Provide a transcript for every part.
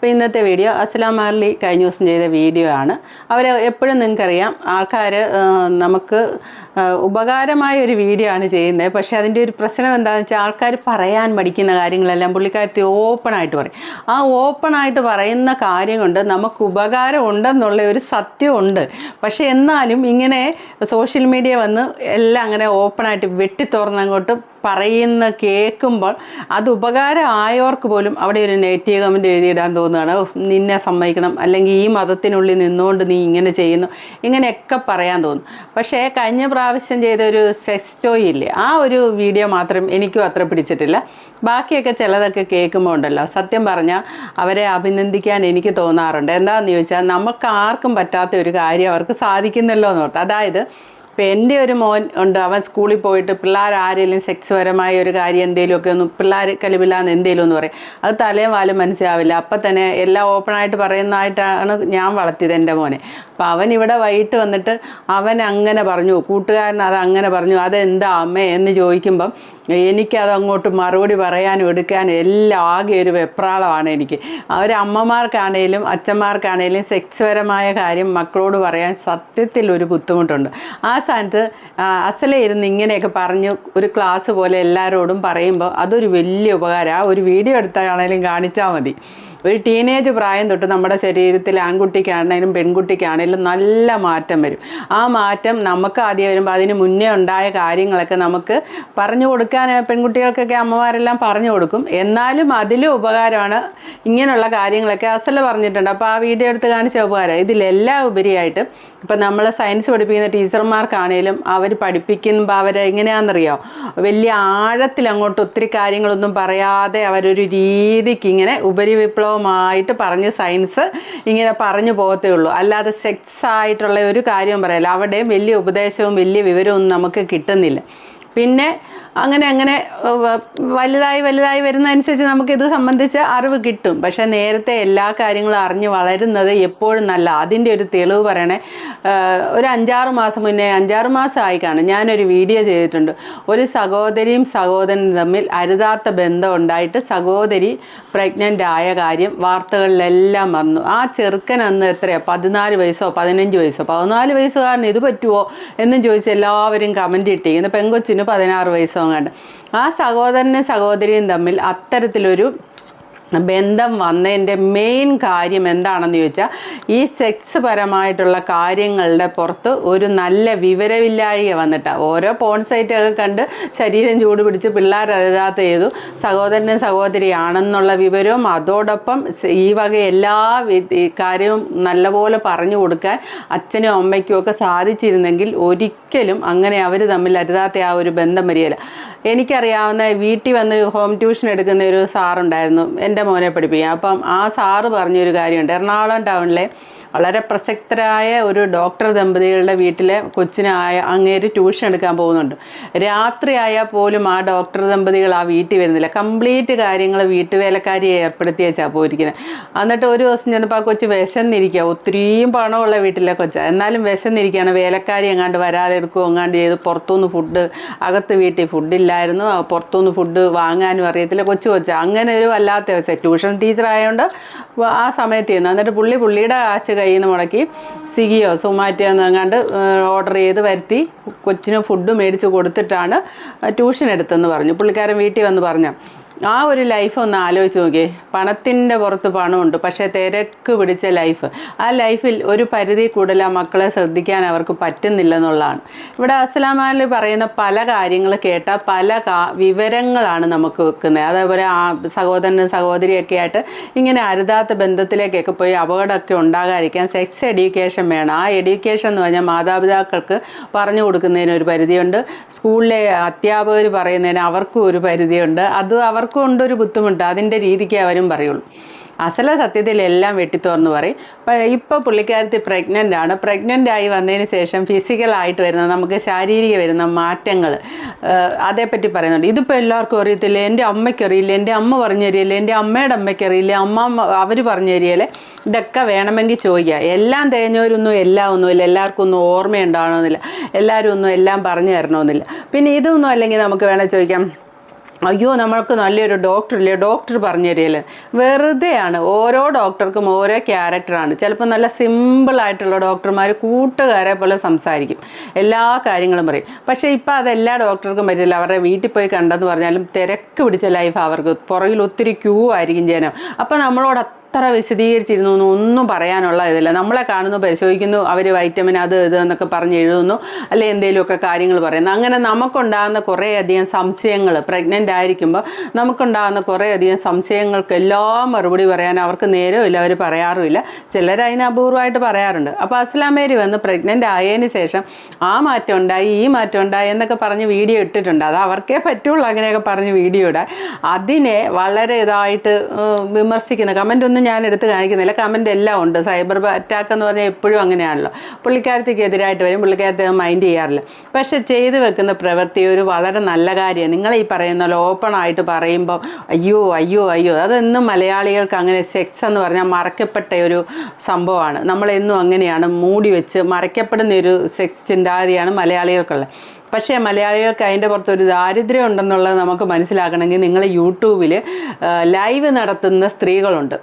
അപ്പോൾ ഇന്നത്തെ വീഡിയോ അസ്ലാം മാർലി കഴിഞ്ഞ ദിവസം ചെയ്ത വീഡിയോ ആണ്. അവർ എപ്പോഴും നിങ്ങൾക്കറിയാം ആൾക്കാർ നമുക്ക് ഉപകാരമായ ഒരു വീഡിയോ ആണ് ചെയ്യുന്നത്. പക്ഷേ അതിന്റെ ഒരു പ്രശ്നം എന്താണെന്ന് വെച്ചാൽ ആൾക്കാർ പറയാൻ മടിക്കുന്ന കാര്യങ്ങളെല്ലാം പുള്ളിക്കാരത്തി ഓപ്പണായിട്ട് പറയും. ആ ഓപ്പണായിട്ട് പറയുന്ന കാര്യം കൊണ്ട് നമുക്ക് ഉപകാരം ഉണ്ടെന്നുള്ള ഒരു സത്യമുണ്ട് പക്ഷേ എന്നാലും ഇങ്ങനെ സോഷ്യൽ മീഡിയ വന്ന് എല്ലാം അങ്ങനെ ഓപ്പണായിട്ട് വെട്ടി തുറന്നങ്ങോട്ട് പറയുന്ന കേൾക്കുമ്പോൾ അത് ഉപകാരം ആയവർക്ക് പോലും അവിടെ ഒരു നെഗറ്റീവ് കമന്റ് എഴുതിയിടാൻ തോന്നുകയാണ് "ഓ, നിന്നെ സമ്മതിക്കണം. അല്ലെങ്കിൽ ഈ മതത്തിനുള്ളിൽ നിന്നുകൊണ്ട് നീ ഇങ്ങനെ ചെയ്യുന്നു. ഇങ്ങനെയൊക്കെ പറയാൻ തോന്നും. പക്ഷേ കഴിഞ്ഞ പ്രാവശ്യം ചെയ്ത ഒരു സെസ്റ്റോയി ഇല്ലേ ആ ഒരു വീഡിയോ മാത്രം എനിക്കും അത്ര പിടിച്ചിട്ടില്ല. ബാക്കിയൊക്കെ ചിലതൊക്കെ കേൾക്കുമ്പോൾ ഉണ്ടല്ലോ. സത്യം പറഞ്ഞാൽ അവരെ അഭിനന്ദിക്കാൻ എനിക്ക് തോന്നാറുണ്ട്. എന്താണെന്ന് ചോദിച്ചാൽ നമുക്ക് ആർക്കും പറ്റാത്ത ഒരു കാര്യം അവർക്ക് സാധിക്കുന്നല്ലോ എന്ന് ഓർത്ത്. അതായത് ഇപ്പം എന്റെ ഒരു മോൻ ഉണ്ട് അവൻ സ്കൂളിൽ പോയിട്ട് പിള്ളേർ ആരെങ്കിലും സെക്സ് പരമായ ഒരു കാര്യം എന്തെങ്കിലുമൊക്കെ ഒന്ന് പിള്ളേർ കലിമില്ലാന്ന് എന്തെങ്കിലും എന്ന് പറയും. അത് തലയും വാലും മനസ്സിലാവില്ല. അപ്പം തന്നെ എല്ലാം ഓപ്പണായിട്ട് പറയുന്നതായിട്ടാണ് ഞാൻ വളർത്തിയത് എന്റെ മോനെ. അപ്പം അവൻ ഇവിടെ വൈകിട്ട് വന്നിട്ട് അവൻ അങ്ങനെ പറഞ്ഞു കൂട്ടുകാരൻ അത് അങ്ങനെ പറഞ്ഞു അതെന്താ അമ്മേ എന്ന് ചോദിക്കുമ്പം എനിക്കത് അങ്ങോട്ട് മറുപടി പറയാനും എടുക്കാനും എല്ലാം ആകെ ഒരു വെപ്രാളമാണ് എനിക്ക്. അവർ അമ്മമാർക്കാണേലും അച്ഛന്മാർക്കാണേലും സെക്സ്പരമായ കാര്യം മക്കളോട് പറയാൻ സത്യത്തിൽ ഒരു ബുദ്ധിമുട്ടുണ്ട്. ആ സ്ഥാനത്ത് അസലെ ഇരുന്ന് ഇങ്ങനെയൊക്കെ പറഞ്ഞ് ഒരു ക്ലാസ് പോലെ എല്ലാവരോടും പറയുമ്പോൾ അതൊരു വലിയ ഉപകാരം. ആ ഒരു വീഡിയോ എടുത്താണേലും കാണിച്ചാൽ മതി. ഒരു ടീനേജ് പ്രായം തൊട്ട് നമ്മുടെ ശരീരത്തിൽ ആൺകുട്ടിക്കാണേലും പെൺകുട്ടിക്കാണേലും നല്ല മാറ്റം വരും. ആ മാറ്റം നമുക്ക് ആദ്യം വരുമ്പോൾ അതിന് മുന്നേ ഉണ്ടായ കാര്യങ്ങളൊക്കെ നമുക്ക് പറഞ്ഞു കൊടുക്കാൻ പെൺകുട്ടികൾക്കൊക്കെ അമ്മമാരെല്ലാം പറഞ്ഞു കൊടുക്കും. എന്നാലും അതിലും ഉപകാരമാണ് ഇങ്ങനെയുള്ള കാര്യങ്ങളൊക്കെ അസല പറഞ്ഞിട്ടുണ്ട്. അപ്പോൾ ആ വീഡിയോ എടുത്ത് കാണിച്ച ഉപകാരം. ഇതിലെല്ലാം ഉപരിയായിട്ട് ഇപ്പം നമ്മൾ സയൻസ് പഠിപ്പിക്കുന്ന ടീച്ചർമാർക്കാണേലും അവർ പഠിപ്പിക്കുമ്പോൾ അവർ എങ്ങനെയാണെന്നറിയോ വലിയ ആഴത്തിൽ അങ്ങോട്ട് ഒത്തിരി കാര്യങ്ങളൊന്നും പറയാതെ അവരൊരു രീതിക്ക് ഇങ്ങനെ ഉപരിവിപ്ലവമായിട്ട് പറഞ്ഞ് സയൻസ് ഇങ്ങനെ പറഞ്ഞു പോകത്തേ ഉള്ളൂ. അല്ലാതെ സെക്സ് ആയിട്ടുള്ള ഒരു കാര്യവും പറയല്ല. അവിടെയും വലിയ ഉപദേശവും വലിയ വിവരവും നമുക്ക് കിട്ടുന്നില്ല. പിന്നെ അങ്ങനെ അങ്ങനെ വലുതായി വലുതായി വരുന്നതനുസരിച്ച് നമുക്ക് ഇത് സംബന്ധിച്ച് അറിവ് കിട്ടും. പക്ഷേ നേരത്തെ എല്ലാ കാര്യങ്ങളും അറിഞ്ഞ് വളരുന്നത് എപ്പോഴും നല്ല അതിന്റെ ഒരു തെളിവ് പറയണേ ഒരു അഞ്ചാറ് മാസം മുന്നേ അഞ്ചാറ് മാസം ആയി കാണും. ഞാനൊരു വീഡിയോ ചെയ്തിട്ടുണ്ട്. ഒരു സഹോദരിയും സഹോദരനും തമ്മിൽ അരുതാത്ത ബന്ധം ഉണ്ടായിട്ട് സഹോദരി പ്രഗ്നന്റ് ആയ കാര്യം വാർത്തകളിലെല്ലാം വന്നു. ആ ചെറുക്കൻ അന്ന് എത്രയാണ് പതിനാല് വയസ്സോ പതിനഞ്ച് വയസ്സോ? പതിനാല് വയസ്സുകാരന് ഇത് പറ്റുമോ എന്നും ചോദിച്ച് എല്ലാവരും കമന്റ് ഇട്ടിരിക്കുന്നു. പെങ്കൊച്ചിന് പതിനാറ് വയസ്സോ കണ്ട് ആ സഹോദരനും സഹോദരിയും തമ്മിൽ അത്തരത്തിലൊരു ബന്ധം വന്നതിന്റെ മെയിൻ കാര്യം എന്താണെന്ന് ചോദിച്ചാൽ ഈ സെക്സ് പരമായിട്ടുള്ള കാര്യങ്ങളുടെ പുറത്ത് ഒരു നല്ല വിവരമില്ലായ്മ വന്നിട്ട്. ഓരോ പോൺ സൈറ്റൊക്കെ കണ്ട് ശരീരം ചൂട് പിടിച്ച് പിള്ളേർ അതിനകത്ത് ചെയ്തു. സഹോദരനും സഹോദരിയാണെന്നുള്ള വിവരവും അതോടൊപ്പം ഈ വക എല്ലാ കാര്യവും നല്ലപോലെ പറഞ്ഞു കൊടുക്കാൻ അച്ഛനും അമ്മയ്ക്കും ഒക്കെ സാധിച്ചിരുന്നെങ്കിൽ ഒരിക്കലും അങ്ങനെ അവർ തമ്മിൽ അരുതാത്ത ആ ഒരു ബന്ധം വരികയില്ല. എനിക്കറിയാവുന്ന വീട്ടിൽ വന്ന് ഹോം ട്യൂഷൻ എടുക്കുന്ന ഒരു സാറുണ്ടായിരുന്നു. എന്റെ മോനെ പഠിപ്പിക്കുക അപ്പം ആ സാറ് പറഞ്ഞൊരു കാര്യമുണ്ട്. എറണാകുളം ടൗണിലെ വളരെ പ്രസക്തരായ ഒരു ഡോക്ടർ ദമ്പതികളുടെ വീട്ടിലെ കൊച്ചിനായ അങ്ങേര് ട്യൂഷൻ എടുക്കാൻ പോകുന്നുണ്ട്. രാത്രി ആയാൽ പോലും ആ ഡോക്ടർ ദമ്പതികൾ ആ വീട്ടിൽ വരുന്നില്ല. കംപ്ലീറ്റ് കാര്യങ്ങൾ വീട്ടുവേലക്കാരിയെ ഏർപ്പെടുത്തി വെച്ചാൽ പോയിരിക്കുന്നത് എന്നിട്ട് ഒരു ദിവസം ചെന്നപ്പോൾ ആ കൊച്ച് വിശന്നിരിക്കുക ഒത്തിരിയും പണമുള്ള വീട്ടിലെ കൊച്ചാണ് എന്നാലും വിശന്നിരിക്കുകയാണ്. വേലക്കാരി എങ്ങാണ്ട് വരാതെ എടുക്കുകയോ എങ്ങാണ്ട് ചെയ്ത് പുറത്തുനിന്ന് ഫുഡ് അകത്ത് വീട്ടിൽ ഫുഡില്ലായിരുന്നു പുറത്തുനിന്ന് ഫുഡ് വാങ്ങാനും അറിയത്തില്ല. കൊച്ചു കൊച്ച. അങ്ങനെ ഒരു വല്ലാത്ത ട്യൂഷൻ ടീച്ചർ ആയതുകൊണ്ട് ആ സമയത്ത് ചെയ്യുന്നു എന്നിട്ട് പുള്ളി പുള്ളിയുടെ കാശ് കയ്യിൽ നിന്ന് മുടക്കി സ്വിഗ്ഗിയോ സൊമാറ്റോ എന്നെങ്ങാണ്ട് ഓർഡർ ചെയ്ത് വരുത്തി കൊച്ചിന് ഫുഡ് മേടിച്ച് കൊടുത്തിട്ടാണ് ട്യൂഷൻ എടുത്തെന്ന് പറഞ്ഞു. പുള്ളിക്കാരൻ വീട്ടിൽ വന്ന് പറഞ്ഞു ആ ഒരു ലൈഫ് ഒന്ന് ആലോചിച്ച് നോക്കിയേ. പണത്തിന്റെ പുറത്ത് പണമുണ്ട്. പക്ഷേ തിരക്ക് പിടിച്ച ലൈഫ് ആ ലൈഫിൽ ഒരു പരിധി കൂടുതൽ ആ മക്കളെ ശ്രദ്ധിക്കാൻ അവർക്ക് പറ്റുന്നില്ലെന്നുള്ളതാണ് ഇവിടെ അസ്ലാമാലി പറയുന്ന പല കാര്യങ്ങൾ കേട്ട പല വിവരങ്ങളാണ് നമുക്ക് വെക്കുന്നത്. അതേപോലെ ആ സഹോദരനും സഹോദരിയൊക്കെ ആയിട്ട് ഇങ്ങനെ അരുതാത്ത ബന്ധത്തിലേക്കൊക്കെ പോയി അപകടമൊക്കെ ഉണ്ടാകാതിരിക്കാൻ സെക്സ് എഡ്യൂക്കേഷൻ വേണം. ആ എഡ്യൂക്കേഷൻ എന്ന് പറഞ്ഞാൽ മാതാപിതാക്കൾക്ക് പറഞ്ഞു കൊടുക്കുന്നതിന് ഒരു പരിധിയുണ്ട്. സ്കൂളിലെ അധ്യാപകർ പറയുന്നതിന് അവർക്കും ഒരു പരിധിയുണ്ട്. അത് അവർക്കും ഉണ്ടൊരു ബുദ്ധിമുട്ട്. അതിന്റെ രീതിക്ക് അവരും പറയുള്ളൂ. അസല സത്യത്തിൽ എല്ലാം വെട്ടിത്തോർന്ന് പറയും. ഇപ്പോൾ പുള്ളിക്കാരത്തി പ്രഗ്നന്റ് ആണ്. പ്രഗ്നന്റ് ആയി വന്നതിന് ശേഷം ഫിസിക്കലായിട്ട് വരുന്ന നമുക്ക് ശാരീരിക വരുന്ന മാറ്റങ്ങൾ അതേപ്പറ്റി പറയുന്നുണ്ട്. ഇതിപ്പോൾ എല്ലാവർക്കും അറിയത്തില്ല? എന്റെ അമ്മയ്ക്കറിയില്ല എന്റെ അമ്മ പറഞ്ഞു തരികയില്ല? എന്റെ അമ്മയുടെ അമ്മയ്ക്കറിയില്ല അമ്മ അവർ പറഞ്ഞു തരികയില്ല? ഇതൊക്കെ വേണമെങ്കിൽ ചോദിക്കുക. എല്ലാം തേഞ്ഞവരൊന്നും എല്ലാം ഒന്നുമില്ല എല്ലാവർക്കും ഒന്നും ഓർമ്മയുണ്ടാവണമെന്നില്ല. എല്ലാവരും ഒന്നും എല്ലാം പറഞ്ഞു തരണമെന്നില്ല. പിന്നെ ഇതൊന്നും അല്ലെങ്കിൽ നമുക്ക് വേണേൽ ചോദിക്കാം. അയ്യോ നമ്മൾക്ക് നല്ലൊരു ഡോക്ടർ ഡോക്ടറില്ലേ ഡോക്ടർ പറഞ്ഞു തരികയില്ലേ വെറുതെയാണ്. ഓരോ ഡോക്ടർക്കും ഓരോ ക്യാരക്ടറാണ് ചിലപ്പോൾ നല്ല സിമ്പിളായിട്ടുള്ള ഡോക്ടർമാർ കൂട്ടുകാരെ പോലെ സംസാരിക്കും. എല്ലാ കാര്യങ്ങളും പറയും. പക്ഷേ ഇപ്പോൾ അതെല്ലാ ഡോക്ടർക്കും പറ്റില്ല. അവരുടെ വീട്ടിൽ പോയി കണ്ടെന്ന് പറഞ്ഞാലും തിരക്ക് പിടിച്ച ലൈഫ് അവർക്ക്. പുറകിൽ ഒത്തിരി ക്യൂ ആയിരിക്കും ജനം. അപ്പോൾ നമ്മളോട് അത്ര വിശദീകരിച്ചിരുന്നു ഒന്നും പറയാനുള്ള ഇതില്ല. നമ്മളെ കാണുന്നു പരിശോധിക്കുന്നു അവർ വൈറ്റമിൻ അത് ഇത് എന്നൊക്കെ പറഞ്ഞ് എഴുതുന്നു അല്ലെ എന്തെങ്കിലുമൊക്കെ കാര്യങ്ങൾ പറയുന്നു. അങ്ങനെ നമുക്കുണ്ടാകുന്ന കുറേയധികം സംശയങ്ങൾ പ്രഗ്നന്റ് ആയിരിക്കുമ്പോൾ നമുക്കുണ്ടാകുന്ന കുറേയധികം സംശയങ്ങൾക്ക് എല്ലാം മറുപടി പറയാൻ അവർക്ക് നേരമില്ല അവർ പറയാറുമില്ല. ചിലർ അതിന് അപൂർവമായിട്ട് പറയാറുണ്ട്. അപ്പോൾ അസ്ലാമേരി വന്ന് പ്രഗ്നന്റ് ആയതിന് ശേഷം ആ മാറ്റം ഉണ്ടായി ഈ മാറ്റം ഉണ്ടായി എന്നൊക്കെ പറഞ്ഞ് വീഡിയോ ഇട്ടിട്ടുണ്ട്. അത് അവർക്കേ പറ്റുള്ളൂ അങ്ങനെയൊക്കെ പറഞ്ഞ് വീഡിയോ ഇടാൻ. അതിനെ വളരെ ഇതായിട്ട് വിമർശിക്കുന്ന കമന്റ് ഒന്നും ഞാൻ എടുത്ത് കാണിക്കുന്നില്ല. കമന്റ് എല്ലാം ഉണ്ട്. സൈബർ അറ്റാക്ക് എന്ന് പറഞ്ഞാൽ എപ്പോഴും അങ്ങനെയാണല്ലോ. പുള്ളിക്കാരത്തേക്ക് എതിരായിട്ട് വരും. പുള്ളിക്കാരത്തെ മൈൻഡ് ചെയ്യാറില്ല. പക്ഷെ ചെയ്തു വെക്കുന്ന പ്രവൃത്തി ഒരു വളരെ നല്ല കാര്യമാണ്. നിങ്ങൾ ഈ പറയുന്ന പോലെ ഓപ്പൺ ആയിട്ട് പറയുമ്പോൾ അയ്യോ അയ്യോ അയ്യോ. അതെന്നും മലയാളികൾക്ക് അങ്ങനെ സെക്സ് എന്ന് പറഞ്ഞാൽ മറക്കപ്പെട്ട ഒരു സംഭവമാണ്. നമ്മളെന്നും അങ്ങനെയാണ് മൂടി വെച്ച് മറയ്ക്കപ്പെടുന്ന ഒരു സെക്സ് ചിന്താഗതിയാണ് മലയാളികൾക്കുള്ളത്. പക്ഷേ മലയാളികൾക്ക് അതിന്റെ പുറത്ത് ഒരു ദാരിദ്ര്യം ഉണ്ടെന്നുള്ളത് നമുക്ക് മനസ്സിലാക്കണമെങ്കിൽ നിങ്ങൾ യൂട്യൂബിൽ ലൈവ് നടത്തുന്ന സ്ത്രീകളുണ്ട്.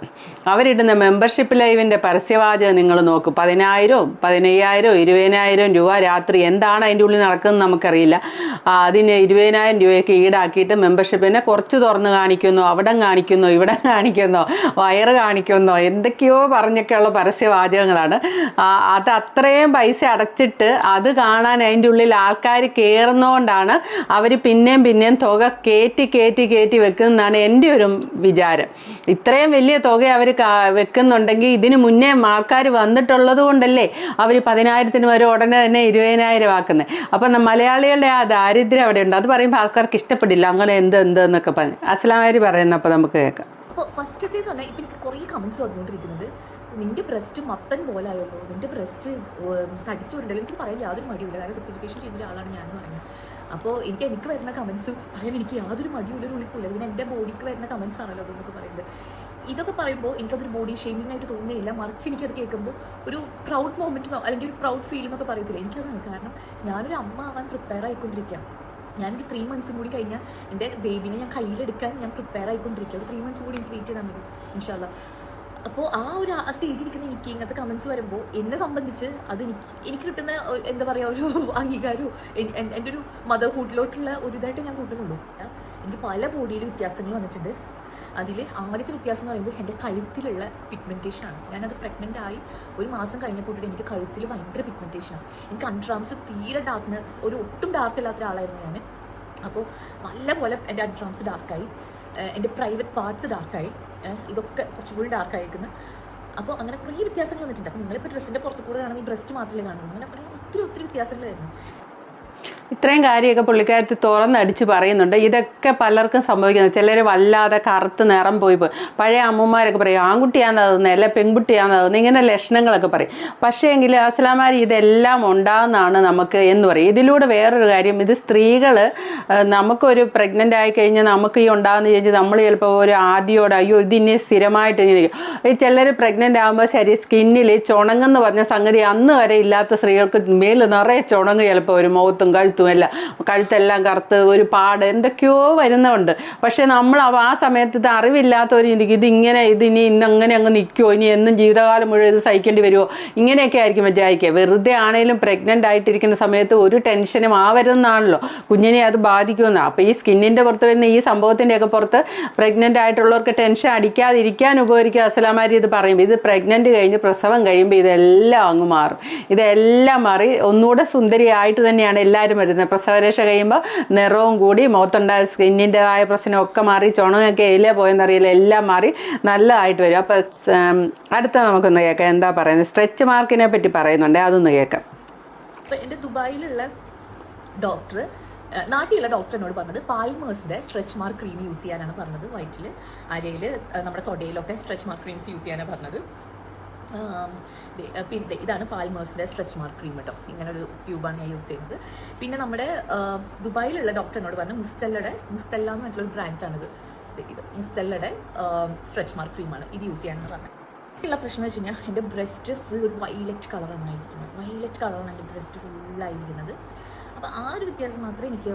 അവരിടുന്ന മെമ്പർഷിപ്പ് ലൈവിന്റെ പരസ്യവാചകം നിങ്ങൾ നോക്കും. പതിനായിരവും പതിനയ്യായിരവും ഇരുപതിനായിരം രൂപ രാത്രി എന്താണ് അതിന്റെ ഉള്ളിൽ നടക്കുന്നത് നമുക്കറിയില്ല. അതിന് ഇരുപതിനായിരം രൂപയൊക്കെ ഈടാക്കിയിട്ട് മെമ്പർഷിപ്പിനെ കുറച്ച് തുറന്ന് കാണിക്കുന്നു അവിടെ കാണിക്കുന്നു ഇവിടെ കാണിക്കുന്നു വയറ് കാണിക്കുന്നു എന്തൊക്കെയോ പറഞ്ഞൊക്കെയുള്ള പരസ്യവാചകങ്ങളാണ്. അത് അത്രയും പൈസ അടച്ചിട്ട് അത് കാണാൻ അതിന്റെ ഉള്ളിൽ ആൾക്കാർ കയറുന്നതുകൊണ്ടാണ് അവർ പിന്നെയും പിന്നെയും തുക കയറ്റി കയറ്റി കയറ്റി വെക്കുന്നതാണ് എന്റെ ഒരു വിചാരം. ഇത്രയും വലിയ തുക അവർ വെക്കുന്നുണ്ടെങ്കിൽ ഇതിന് മുന്നേ ആൾക്കാർ വന്നിട്ടുള്ളത് കൊണ്ടല്ലേ അവർ പതിനായിരത്തിന് വരെ ഉടനെ തന്നെ ഇരുപതിനായിരം ആക്കുന്നത്. അപ്പം മലയാളികളുടെ ആ ദാരിദ്ര്യം അവിടെ ഉണ്ട് അത് പറയുമ്പോൾ ആൾക്കാർക്ക് ഇഷ്ടപ്പെടില്ല. അങ്ങനെ എന്ത് എന്ത് എന്നൊക്കെ പറഞ്ഞു. അസ്ലാമാരി അപ്പം നമുക്ക് കേൾക്കാം. ഫസ്റ്റ് കുറേ കമൻസ് വന്നുകൊണ്ടിരിക്കുന്നത്. നിന്റെ ബ്രസ്റ്റ് മത്തൻ പോലെ ആയല്ലോ. നിന്റെ ബ്രസ്റ്റ് തടിച്ചുകൊണ്ടല്ലോ എനിക്ക് പറയാൻ യാതൊരു മടിയില്ല കാരണം സർട്ടിഫിക്കേഷൻ ചെയ്ത ഒരാളാണ് ഞാൻ പറയുന്നത് അപ്പോൾ എനിക്ക് എനിക്ക് വരുന്ന കമൻസ് പറയാൻ എനിക്ക് യാതൊരു മടിയില്ല ഒരു ഉളിപ്പില്ല ഇതിന് എന്റെ ബോഡിക്ക് വരുന്ന കമൻസ് ആണല്ലോ അതെന്നൊക്കെ പറയുന്നത്. ഇതൊക്കെ പറയുമ്പോൾ എനിക്കതൊരു ബോഡി ഷെയ്മിംഗ് ആയിട്ട് തോന്നുന്നില്ല മറിച്ച് എനിക്കത് കേൾക്കുമ്പോൾ ഒരു പ്രൗഡ് മൊമെന്റ് അല്ലെങ്കിൽ ഒരു പ്രൗഡ് ഫീൽ എന്നൊക്കെ പറയത്തില്ല. എനിക്കതാണ് കാരണം ഞാനൊരു അമ്മ ആവാൻ പ്രിപ്പയർ ആയിക്കൊണ്ടിരിക്കാം. ഞാനൊരു ത്രീ മന്ത്സും കൂടി കഴിഞ്ഞാൽ എന്റെ ബേബിനെ ഞാൻ കയ്യിലെടുക്കാൻ ഞാൻ പ്രിപ്പയർ ആയിക്കൊണ്ടിരിക്കുക ഒരു ത്രീ മന്ത്സും കൂടി എനിക്ക് വെയിറ്റ് ചെയ്താൽ മതി. ഇൻഷാല്ല അപ്പോൾ ആ ഒരു ആ സ്റ്റേജിൽ ഇരിക്കുന്ന എനിക്ക് ഇങ്ങനത്തെ കമൻസ് വരുമ്പോൾ എന്നെ സംബന്ധിച്ച് അത് എനിക്ക് എനിക്ക് കിട്ടുന്ന എന്താ പറയുക ഒരു അംഗീകാരവും എൻ- എൻ- എന്റെ ഒരു മദർഹുഡിലോട്ടുള്ള ഒരു ഇതായിട്ട് ഞാൻ കൂട്ടുന്നുള്ളൂ. എനിക്ക് പല ബോഡിയിൽ വ്യത്യാസങ്ങൾ വന്നിട്ടുണ്ട്. അതിൽ ആദ്യത്തെ വ്യത്യാസം എന്ന് പറയുമ്പോൾ എന്റെ കഴുത്തിലുള്ള പിഗ്മെന്റേഷൻ ആണ്. ഞാനത് പ്രഗ്നന്റ് ആയി ഒരു മാസം കഴിഞ്ഞപ്പോൾ എനിക്ക് കഴുത്തിൽ ഭയങ്കര പിഗ്മെന്റേഷൻ ആണ്. എനിക്ക് അൺട്രാംസ് തീരെ ഡാർക്ക്നെസ് ഒരു ഒട്ടും ഡാർക്ക് ഇല്ലാത്ത ഒരാളായിരുന്നു ഞാൻ അപ്പോൾ നല്ല പോലെ എന്റെ അൺട്രാംസ് ഡാർക്കായി എന്റെ പ്രൈവറ്റ് പാർട്സ് ഡാർക്കായി ഇതൊക്കെ കുറച്ചുകൂടി ഡാർക്ക് ആയിരിക്കുന്നു അപ്പോൾ അങ്ങനെ കുറേ വ്യത്യാസങ്ങൾ വന്നിട്ടുണ്ട്. അപ്പോൾ നിങ്ങളിപ്പോൾ ഡ്രസ്സിന്റെ പുറത്ത് കൂടെ കാണുന്ന ഈ ബ്രസ്റ്റ് മാത്രമേ കാണുള്ളൂ. അങ്ങനെ ഒത്തിരി ഒത്തിരി ഒത്തിരി വ്യത്യാസങ്ങളായിരുന്നു ഇത്രയും കാര്യമൊക്കെ പുള്ളിക്കാരത്തി തുറന്നടിച്ച് പറയുന്നുണ്ട്. ഇതൊക്കെ പലർക്കും സംഭവിക്കുന്നത് ചിലർ വല്ലാതെ കറുത്ത് നിറം പോയി പോയി. പഴയ അമ്മമാരൊക്കെ പറയും ആൺകുട്ടിയാണെന്ന് അല്ല പെൺകുട്ടിയാണെന്ന് ഇങ്ങനെ ലക്ഷണങ്ങളൊക്കെ പറയും. പക്ഷേ എങ്കിൽ അസ്ലാമാർ ഇതെല്ലാം ഉണ്ടാകുന്നതാണ് നമുക്ക് എന്ന് പറയും. ഇതിലൂടെ വേറൊരു കാര്യം ഇത് സ്ത്രീകൾ നമുക്കൊരു പ്രഗ്നന്റ് ആയി കഴിഞ്ഞാൽ നമുക്ക് ഈ ഉണ്ടാകുന്ന ചോദിച്ചാൽ നമ്മൾ ചിലപ്പോൾ ഒരു ആദ്യോടെ അയ്യോ ഇതിനെ സ്ഥിരമായിട്ട് ഇങ്ങനെ ചിലർ പ്രഗ്നന്റ് ആകുമ്പോൾ ശരി സ്കിന്നിൽ ചുണങ്ങെന്ന് പറഞ്ഞ സംഗതി അന്ന് വരെ ഇല്ലാത്ത സ്ത്രീകൾക്ക് മേൽ നിറയെ ചുണങ്ങ് ചിലപ്പോൾ ഒരു മുഖത്തും കഴുത്തും എല്ലാം കഴുത്തെല്ലാം കറുത്ത് ഒരു പാട് എന്തൊക്കെയോ വരുന്നുണ്ട് പക്ഷേ നമ്മൾ ആ സമയത്ത് ഇത് അറിവില്ലാത്തവർ ചിന്തിക്കും ഇതിങ്ങനെ ഇതിനി ഇന്ന് അങ്ങനെ അങ്ങ് നിൽക്കുമോ ഇനി എന്നും ജീവിതകാലം മുഴുവൻ ഇത് സഹിക്കേണ്ടി വരുമോ ഇങ്ങനെയൊക്കെ ആയിരിക്കും വിചാരിക്കുക. വെറുതെ ആണെങ്കിലും പ്രഗ്നന്റ് ആയിട്ടിരിക്കുന്ന സമയത്ത് ഒരു ടെൻഷനും ആവരുന്നാണല്ലോ. കുഞ്ഞിനെ അത് ബാധിക്കുമെന്ന്. അപ്പോൾ ഈ സ്കിന്നിന്റെ പുറത്ത് വരുന്ന ഈ സംഭവത്തിന്റെയൊക്കെ പുറത്ത് പ്രഗ്നന്റ് ആയിട്ടുള്ളവർക്ക് ടെൻഷൻ അടിക്കാതിരിക്കാൻ ഉപകരിക്കുക. അസലാമാരി ഇത് പറയും. ഇത് പ്രഗ്നന്റ് കഴിഞ്ഞ് പ്രസവം കഴിയുമ്പോൾ ഇതെല്ലാം അങ്ങ് മാറും. ഇതെല്ലാം മാറി ഒന്നുകൂടെ സുന്ദരിയായിട്ട് തന്നെയാണ് എല്ലാവരും വരുന്നത്. പ്രസവരക്ഷ കഴിയുമ്പോൾ നിറവും കൂടി മുഖത്തുണ്ടായ സ്കിന്നിന്റെതായ പ്രശ്നമൊക്കെ മാറി ചുണങ്ങൊക്കെ എയിലേ പോയെന്നറിയില്ല എല്ലാം മാറി നല്ലതായിട്ട് വരും. അപ്പോൾ അടുത്ത നമുക്കൊന്ന് കേൾക്കാം. എന്താ പറയുന്നത്? സ്ട്രെച്ച് മാർക്കിനെ പറ്റി പറയുന്നുണ്ട്. അതൊന്ന് കേൾക്കാം. എന്റെ ദുബായിലുള്ള ഡോക്ടർ നാട്ടിലുള്ള ഡോക്ടർ എന്നോട് പറഞ്ഞത് പാൽമേഴ്സിന്റെ സ്ട്രെച്ച് മാർക്ക് ക്രീം യൂസ് ചെയ്യാനാണ് പറഞ്ഞത്. വയറ്റിൽ അരയിൽ നമ്മുടെ തൊടയിലൊക്കെ സ്ട്രെച്ച് മാർക്ക് ക്രീംസ് യൂസ് ചെയ്യാനാണ് പറഞ്ഞത്. പിന്നെ ഇതാണ് പാൽമേഴ്സിന്റെ സ്ട്രെച്ച് മാർക്ക് ക്രീം കേട്ടോ ഇങ്ങനെ ഒരു ട്യൂബാണ് ഞാൻ യൂസ് ചെയ്യുന്നത്. പിന്നെ നമ്മുടെ ദുബായിലുള്ള ഡോക്ടർ എന്നോട് പറഞ്ഞു മുസ്തല്ലയുടെ മുസ്തല്ല എന്ന് ഒരു ബ്രാൻഡാണിത് ഇത് മുസ്തല്ലയുടെ സ്ട്രെച്ച് മാർക്ക് ക്രീമാണ് ഇത് യൂസ് ചെയ്യാന്ന് പറഞ്ഞത്. ഉള്ള പ്രശ്നം വെച്ച് കഴിഞ്ഞാൽ എന്റെ ബ്രസ്റ്റ് ഫുൾ ഒരു വൈലറ്റ് കളറാണ് ആയിരിക്കുന്നത്. വൈലറ്റ് കളറാണ് എന്റെ ബ്രസ്റ്റ് ഫുള്ളായിരിക്കുന്നത് അപ്പോൾ ആ ഒരു വ്യത്യാസം മാത്രമേ എനിക്ക്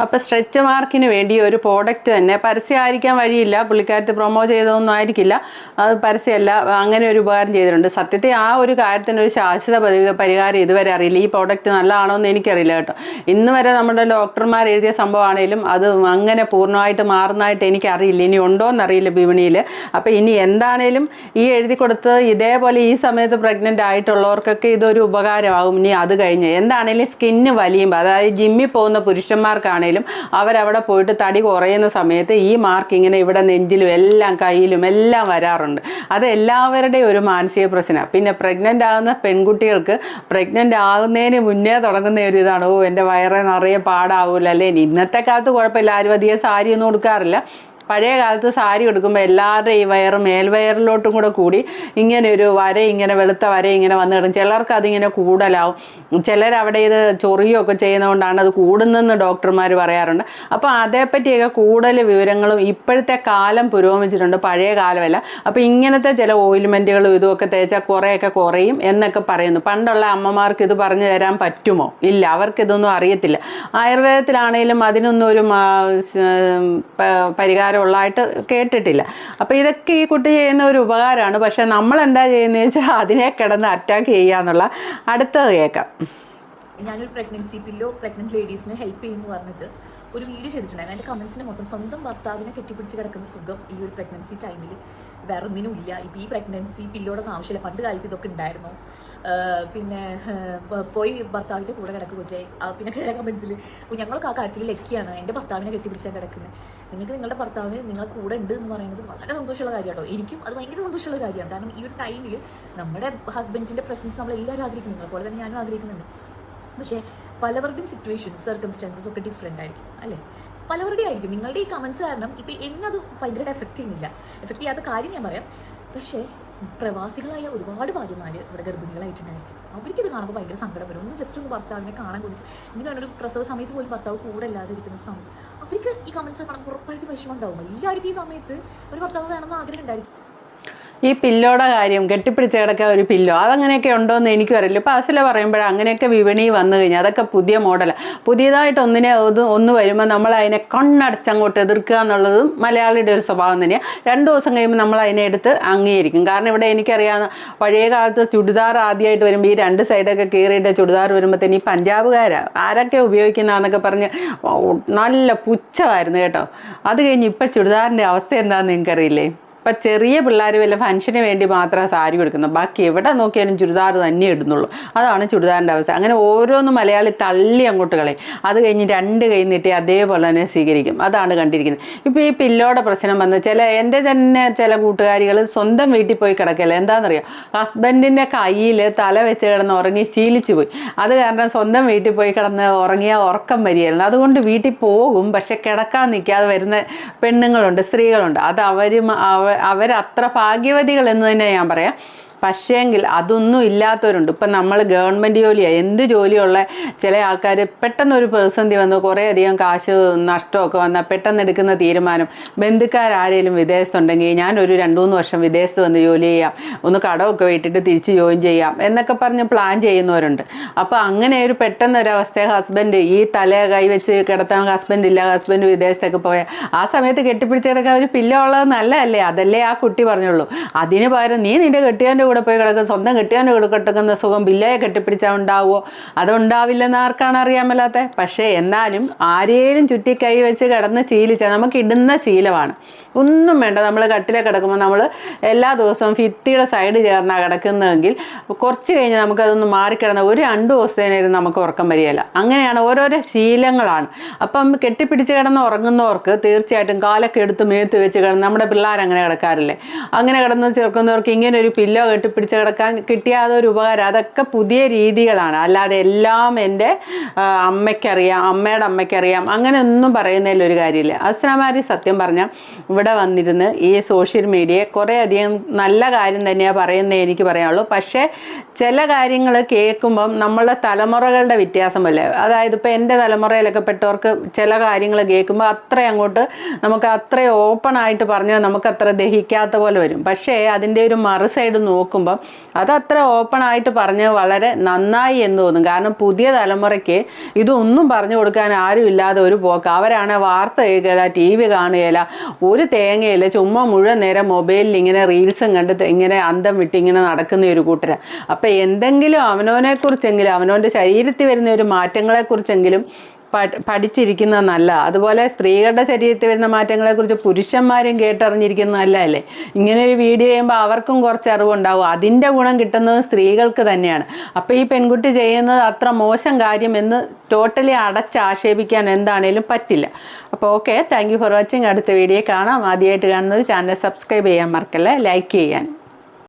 അപ്പോൾ സ്ട്രെച്ച് മാർക്കിന് വേണ്ടി ഒരു പ്രോഡക്റ്റ് തന്നെ പരസ്യമായിരിക്കാൻ വഴിയില്ല. പുള്ളിക്കാരത്ത് പ്രൊമോ ചെയ്തതൊന്നും ആയിരിക്കില്ല. അത് പരസ്യമല്ല. അങ്ങനെ ഒരു ഉപകാരം ചെയ്തിട്ടുണ്ട്. സത്യത്തെ ആ ഒരു കാര്യത്തിന് ഒരു ശാശ്വത പരി- പരിഹാരം ഇതുവരെ അറിയില്ല. ഈ പ്രോഡക്റ്റ് നല്ലതാണോ എന്ന് എനിക്കറിയില്ല കേട്ടോ. ഇന്ന് വരെ നമ്മുടെ ഡോക്ടർമാർ എഴുതിയ സംഭവമാണേലും അത് അങ്ങനെ പൂർണമായിട്ട് മാറുന്നതായിട്ട് എനിക്കറിയില്ല. ഇനി ഉണ്ടോ എന്നറിയില്ല വിപണിയിൽ അപ്പോൾ ഇനി എന്താണേലും ഈ എഴുതി കൊടുത്തത് ഇതേപോലെ ഈ സമയത്ത് പ്രഗ്നന്റ് ആയിട്ടുള്ളവർക്കൊക്കെ ഇതൊരു ഉപകാരമാകും. ഇനി അത് കഴിഞ്ഞ് എന്താണേലും സ്കിന്ന് വലിയുമ്പോൾ അതായത് ജിമ്മിൽ പോകുന്ന പുരുഷന്മാർക്കാണേലും അവരവിടെ പോയിട്ട് തടി കുറയുന്ന സമയത്ത് ഈ മാർക്ക് ഇങ്ങനെ ഇവിടെ നെഞ്ചിലും എല്ലാം കയ്യിലും എല്ലാം വരാറുണ്ട്. അത് എല്ലാവരുടെയും ഒരു മാനസിക പ്രശ്നമാണ്. പിന്നെ പ്രഗ്നന്റ് ആകുന്ന പെൺകുട്ടികൾക്ക് പ്രഗ്നന്റ് ആകുന്നതിന് മുന്നേ തുടങ്ങുന്ന ഒരു ഇതാണ്. ഓ എന്റെ വയറ് നിറയെ പാടാവൂല അല്ലേ ഇന്നത്തെ കാലത്ത് കുഴപ്പമില്ല. ആരും അധികം സാരിയൊന്നും കൊടുക്കാറില്ല പഴയ കാലത്ത് സാരി എടുക്കുമ്പോൾ എല്ലാവരുടെയും ഈ വയറ് മേൽവയറിലോട്ടും കൂടെ കൂടി ഇങ്ങനെ ഒരു വര ഇങ്ങനെ വെളുത്ത വര ഇങ്ങനെ വന്നു കിടക്കും. ചിലർക്ക് അതിങ്ങനെ കൂടുതലാവും ചിലർ അവിടെ ഇത് ചൊറിയൊക്കെ ചെയ്യുന്നതുകൊണ്ടാണ് അത് കൂടുന്നതെന്ന് ഡോക്ടർമാർ പറയാറുണ്ട്. അപ്പോൾ അതേപ്പറ്റിയൊക്കെ കൂടുതൽ വിവരങ്ങളും ഇപ്പോഴത്തെ കാലം പുരോഗമിച്ചിട്ടുണ്ട് പഴയ കാലമല്ല. അപ്പോൾ ഇങ്ങനത്തെ ചില ഓയിൽമെന്റുകളും ഇതുമൊക്കെ തേച്ചാൽ കുറേയൊക്കെ കുറയും എന്നൊക്കെ പറയുന്നു. പണ്ടുള്ള അമ്മമാർക്ക് ഇത് പറഞ്ഞു തരാൻ പറ്റുമോ? ഇല്ല അവർക്കിതൊന്നും അറിയത്തില്ല. ആയുർവേദത്തിലാണെങ്കിലും അതിനൊന്നും ഒരു മാ- പ- കേട്ടിട്ടില്ല. അപ്പോൾ ഇതൊക്കെ ഈ കുട്ടി ചെയ്യുന്ന ഒരു ഉപകാരമാണ്. പക്ഷേ നമ്മൾ എന്താ ചെയ്യുന്നത് വെച്ചാൽ അതിനെ കിടന്ന് അറ്റാക്ക് ചെയ്യുക എന്നുള്ള അടുത്തത് കേൾക്കാം. ഞാനൊരു പ്രഗ്നൻസി പില്ലോ പ്രഗ്നന്റ് ലേഡീസിനെ ഹെൽപ്പ് ചെയ്യുന്നു പറഞ്ഞിട്ട് ഒരു വീഡിയോ ചെയ്തിട്ടുണ്ടായിരുന്നു. എന്റെ കമൻസിന് മൊത്തം സ്വന്തം ഭർത്താവിനെ കെട്ടിപ്പിടിച്ച് കിടക്കുന്ന സുഖം ഈ ഒരു പ്രഗ്നൻസി ടൈമിൽ വേറെ ഒന്നിനും ഇല്ല ഇപ്പം ഈ പ്രഗ്നൻസി പില്ലോടൊന്നും ആവശ്യമില്ല. പണ്ട് കാലത്ത് ഇതൊക്കെ ഉണ്ടായിരുന്നു. പിന്നെ പോയി ഭർത്താവിന്റെ കൂടെ കിടക്കും കൊച്ചേ പിന്നെ വേറെ കമൻസിൽ ഞങ്ങളൊക്കെ ആ കാര്യത്തിൽ ലക്കിയാണ്. എന്റെ ഭർത്താവിനെ കെട്ടിപ്പിടിച്ചാൽ കിടക്കുന്നത് നിങ്ങൾക്ക് നിങ്ങളുടെ ഭർത്താവിന് നിങ്ങളെ കൂടെ ഉണ്ട് എന്ന് പറയുന്നത് വളരെ സന്തോഷമുള്ള കാര്യമാണ് കേട്ടോ എനിക്കും അത് ഭയങ്കര സന്തോഷമുള്ള കാര്യമാണ്. കാരണം ഈ ഒരു ടൈമിൽ നമ്മുടെ ഹസ്ബൻഡിന്റെ പ്രസൻസ് നമ്മൾ എല്ലാവരും ആഗ്രഹിക്കുന്നു. അതുപോലെ തന്നെ ഞാനും ആഗ്രഹിക്കുന്നുണ്ട്. പക്ഷേ പലവരുടെയും സിറ്റുവേഷൻ സർക്കംസ്റ്റാൻസസ് ഒക്കെ ഡിഫറെന്റ് ആയിരിക്കും അല്ലേ? പലവരുടെയും ആയിരിക്കും. നിങ്ങളുടെ ഈ കമൻസ് കാരണം ഇപ്പം എന്നത് ഭയങ്കരമായിട്ട് എഫക്റ്റ് ചെയ്യുന്നില്ല. എഫക്റ്റ് ചെയ്യാത്ത കാര്യം ഞാൻ പറയാം. പക്ഷേ പ്രവാസികളായ ഒരുപാട് ഭാര്യമാർ ഇവിടെ ഗർഭിണികളായിട്ടുണ്ടായിരിക്കും. അവർക്കിത് കാണുമ്പോൾ ഭയങ്കര സങ്കടം വരും. ഒന്ന് ജസ്റ്റ് ഒന്ന് ഭർത്താവിനെ കാണാൻ കുറിച്ച് ഇങ്ങനെയാണ് ഒരു പ്രസവ സമയത്ത് പോലും ഭർത്താവ് കൂടെ അല്ലാതെ ഇരിക്കുന്ന സമയം. അവർക്ക് ഈ കമൻസ് കാണുമ്പോൾ ഉറപ്പായിട്ട് വിഷമം ഉണ്ടാവും. എല്ലാവർക്കും ഈ സമയത്ത് ഒരു ഭർത്താവ് വേണമെന്ന് ആഗ്രഹം ഉണ്ടായിരിക്കും. ഈ പില്ലോടെ കാര്യം കെട്ടിപ്പിടിച്ച് കിടക്കാൻ ഒരു പില്ലോ അതങ്ങനെയൊക്കെ ഉണ്ടോ എന്ന് എനിക്കും അറിയില്ല. ഇപ്പോൾ അസില പറയുമ്പോൾ അങ്ങനെയൊക്കെ വിപണി വന്നു കഴിഞ്ഞാൽ അതൊക്കെ പുതിയ മോഡലാണ് പുതിയതായിട്ട് ഒന്നിനെ ഒന്ന് വരുമ്പോൾ നമ്മൾ അതിനെ കണ്ണടച്ചങ്ങോട്ട് എതിർക്കുക എന്നുള്ളതും മലയാളിയുടെ ഒരു സ്വഭാവം തന്നെയാണ് രണ്ട് ദിവസം കഴിയുമ്പോൾ നമ്മൾ അതിനെ എടുത്ത് അംഗീകരിക്കും. കാരണം ഇവിടെ എനിക്കറിയാവുന്ന പഴയ കാലത്ത് ചുടിദാർ ആദ്യമായിട്ട് വരുമ്പോൾ ഈ രണ്ട് സൈഡൊക്കെ കീറിയിട്ട് ചുടിദാർ വരുമ്പോഴത്തേന് ഈ പഞ്ചാബുകാരാണ് ആരൊക്കെ ഉപയോഗിക്കുന്നതെന്നൊക്കെ പറഞ്ഞ് നല്ല പുച്ഛമായിരുന്നു കേട്ടോ. അത് കഴിഞ്ഞ് ഇപ്പം ചുടിദാറിന്റെ അവസ്ഥ എന്താണെന്ന് നിങ്ങൾക്കറിയില്ലേ? ഇപ്പം ചെറിയ പിള്ളേർ വല്ല ഫംഗ്ഷന് വേണ്ടി മാത്രമേ സാരി കൊടുക്കുന്നു ബാക്കി എവിടെ നോക്കിയാലും ചുരിദാർ തന്നെ ഇടുന്നുള്ളൂ. അതാണ് ചുരിദാറിന്റെ അവസ്ഥ. അങ്ങനെ ഓരോന്ന് മലയാളി തള്ളി അങ്ങോട്ട് കളയും. അത് കഴിഞ്ഞ് രണ്ട് കൈ നീട്ടി അതേപോലെ തന്നെ സ്വീകരിക്കും. അതാണ് കണ്ടിരിക്കുന്നത്. ഇപ്പോൾ ഈ പില്ലോടെ പ്രശ്നം വന്ന് ചില എന്റെ തന്നെ ചില കൂട്ടുകാരികൾ സ്വന്തം വീട്ടിൽ പോയി കിടക്കില്ല? എന്താണെന്നറിയോ? ഹസ്ബൻഡിന്റെ കയ്യിൽ തല വെച്ച് കിടന്ന് ഉറങ്ങി ശീലിച്ചു പോയി. അത് കാരണം സ്വന്തം വീട്ടിൽ പോയി കിടന്ന് ഉറങ്ങിയ ഉറക്കം വരികയായിരുന്നു അതുകൊണ്ട് വീട്ടിൽ പോകും. പക്ഷെ കിടക്കാൻ നിൽക്കാതെ വരുന്ന പെണ്ണുങ്ങളുണ്ട് സ്ത്രീകളുണ്ട്. അത് അവരും അവ അവരത്ര ഭാഗ്യവതികൾ എന്ന് തന്നെ ഞാൻ പറയാം. പക്ഷേങ്കിൽ അതൊന്നും ഇല്ലാത്തവരുണ്ട്. ഇപ്പം നമ്മൾ ഗവൺമെന്റ് ജോലിയാണ് എന്ത് ജോലിയുള്ള ചില ആൾക്കാർ പെട്ടെന്ന് ഒരു പ്രതിസന്ധി വന്ന്. കുറേ അധികം കാശ് നഷ്ടമൊക്കെ വന്നാൽ പെട്ടെന്ന് എടുക്കുന്ന തീരുമാനം. ബന്ധുക്കാരാരേലും വിദേശത്തുണ്ടെങ്കിൽ ഞാനൊരു രണ്ട് മൂന്ന് വർഷം വിദേശത്ത് വന്ന് ജോലി ചെയ്യാം. ഒന്ന് കടമൊക്കെ വീട്ടിട്ട് തിരിച്ച് ജോയിൻ ചെയ്യാം. എന്നൊക്കെ പറഞ്ഞ് പ്ലാൻ ചെയ്യുന്നവരുണ്ട്. അപ്പോൾ അങ്ങനെ ഒരു പെട്ടെന്ന് ഒരവസ്ഥ ഹസ്ബൻഡ് ഈ തല കൈവച്ച് കിടത്താൻ ഹസ്ബൻഡ് ഇല്ല ഹസ്ബൻഡ് വിദേശത്തൊക്കെ പോയാൽ ആ സമയത്ത് കെട്ടിപ്പിടിച്ച് കിടക്കാൻ ഒരു പില്ല ഉള്ളത് നല്ലതല്ലേ? അതല്ലേ ആ കുട്ടി പറഞ്ഞുള്ളൂ. അതിന് പകരം നീ നിന്റെ കെട്ടിയവന്റെ കൂടെ പോയി കിടക്കും സ്വന്തം കെട്ടിയവന്റെ കൂടെ കിടക്കുന്ന സുഖം ബില്ലയെ കെട്ടിപ്പിടിച്ചാൽ ഉണ്ടാവുമോ അതുണ്ടാവില്ലെന്ന് ആർക്കാണ് അറിയാൻ മേലാത്ത? പക്ഷേ എന്നാലും ആരേലും ചുറ്റി കൈ വെച്ച് കിടന്ന് ശീലിച്ചാൽ നമുക്ക് ഇടുന്ന ശീലമാണ്. ഒന്നും വേണ്ട നമ്മൾ കട്ടിലെ കിടക്കുമ്പോൾ നമ്മൾ എല്ലാ ദിവസവും ഫിത്തിയുടെ സൈഡ് ചേർന്നാണ് കിടക്കുന്നതെങ്കിൽ കുറച്ച് കഴിഞ്ഞ് നമുക്കതൊന്ന് മാറിക്കിടന്ന ഒരു രണ്ട് ദിവസത്തേനും നമുക്ക് ഉറക്കം വരികയില്ല. അങ്ങനെയാണ് ഓരോരോ ശീലങ്ങളാണ്. അപ്പം കെട്ടിപ്പിടിച്ച് കിടന്ന് ഉറങ്ങുന്നവർക്ക് തീർച്ചയായിട്ടും കാലൊക്കെ എടുത്ത് മേത്ത് വെച്ച് കിടന്ന് നമ്മുടെ പിള്ളേർ അങ്ങനെ കിടക്കാറില്ലേ? അങ്ങനെ കിടന്ന് ചേർക്കുന്നവർക്ക് ഇങ്ങനെ ഒരു പില്ലോ കെട്ടിപ്പിടിച്ച് കിടക്കാൻ കിട്ടിയ അതൊരു ഉപകാരം. അതൊക്കെ പുതിയ രീതികളാണ്. അല്ലാതെ എല്ലാം എന്റെ അമ്മയ്ക്കറിയാം അമ്മയുടെ അമ്മയ്ക്കറിയാം. അങ്ങനെ ഒന്നും പറയുന്നതിൽ ഒരു കാര്യമില്ല. അസ്ലാമാരി സത്യം പറഞ്ഞാൽ ഇവിടെ വന്നിരുന്ന് ഈ സോഷ്യൽ മീഡിയയെ കുറേ അധികം നല്ല കാര്യം തന്നെയാണ് പറയുന്നത് എനിക്ക് പറയാനുള്ളൂ. പക്ഷേ ചില കാര്യങ്ങൾ കേൾക്കുമ്പം നമ്മളുടെ തലമുറകളുടെ വ്യത്യാസമല്ലേ? അതായത് ഇപ്പോൾ എന്റെ തലമുറയിലൊക്കെ പെട്ടവർക്ക് ചില കാര്യങ്ങൾ കേൾക്കുമ്പോൾ അത്ര അങ്ങോട്ട് നമുക്ക് അത്ര ഓപ്പൺ ആയിട്ട് പറഞ്ഞാൽ നമുക്ക് അത്ര ദഹിക്കാത്ത പോലെ വരും. പക്ഷേ അതിന്റെ ഒരു മറു സൈഡ് നോക്കുമ്പോൾ അത് അത്ര ഓപ്പൺ ആയിട്ട് പറഞ്ഞ് വളരെ നന്നായി എന്ന് തോന്നും. കാരണം പുതിയ തലമുറയ്ക്ക് ഇതൊന്നും പറഞ്ഞു കൊടുക്കാൻ ആരും ഇല്ലാതെ ഒരു പോക്ക്. അവരാണ് വാർത്ത കേൾക്കില്ല ടി വി കാണുകയില്ല ഒരു തേങ്ങയില്ല ചുമ്മാ മുഴുവൻ നേരം മൊബൈലിൽ ഇങ്ങനെ റീൽസും കണ്ട് ഇങ്ങനെ അന്തം വിട്ട് ഇങ്ങനെ നടക്കുന്ന ഒരു കൂട്ടരാണ് അപ്പം എന്തെങ്കിലും അവനവനെ കുറിച്ചെങ്കിലും അവനവന്റെ ശരീരത്തിൽ വരുന്ന ഒരു മാറ്റങ്ങളെക്കുറിച്ചെങ്കിലും പഠിച്ചിരിക്കുന്നത് നല്ല. അതുപോലെ സ്ത്രീകളുടെ ശരീരത്തിൽ വരുന്ന മാറ്റങ്ങളെക്കുറിച്ച് പുരുഷന്മാരും കേട്ടറിഞ്ഞിരിക്കുന്നത് നല്ലതല്ലേ? ഇങ്ങനെ ഒരു വീഡിയോ ചെയ്യുമ്പോൾ അവർക്കും കുറച്ച് അറിവുണ്ടാവും. അതിന്റെ ഗുണം കിട്ടുന്നത് സ്ത്രീകൾക്ക് തന്നെയാണ്. അപ്പോൾ ഈ പെൺകുട്ടി ചെയ്യുന്നത് അത്ര മോശം കാര്യം എന്ന് ടോട്ടലി അടച്ചാക്ഷേപിക്കാൻ എന്താണേലും പറ്റില്ല. അപ്പോൾ ഓക്കെ താങ്ക് ഫോർ വാച്ചിങ് അടുത്ത വീഡിയോ കാണാം. ആദ്യമായിട്ട് കാണുന്നത് ചാനൽ സബ്സ്ക്രൈബ് ചെയ്യാൻ മറക്കല്ലേ? ലൈക്ക് ചെയ്യാൻ.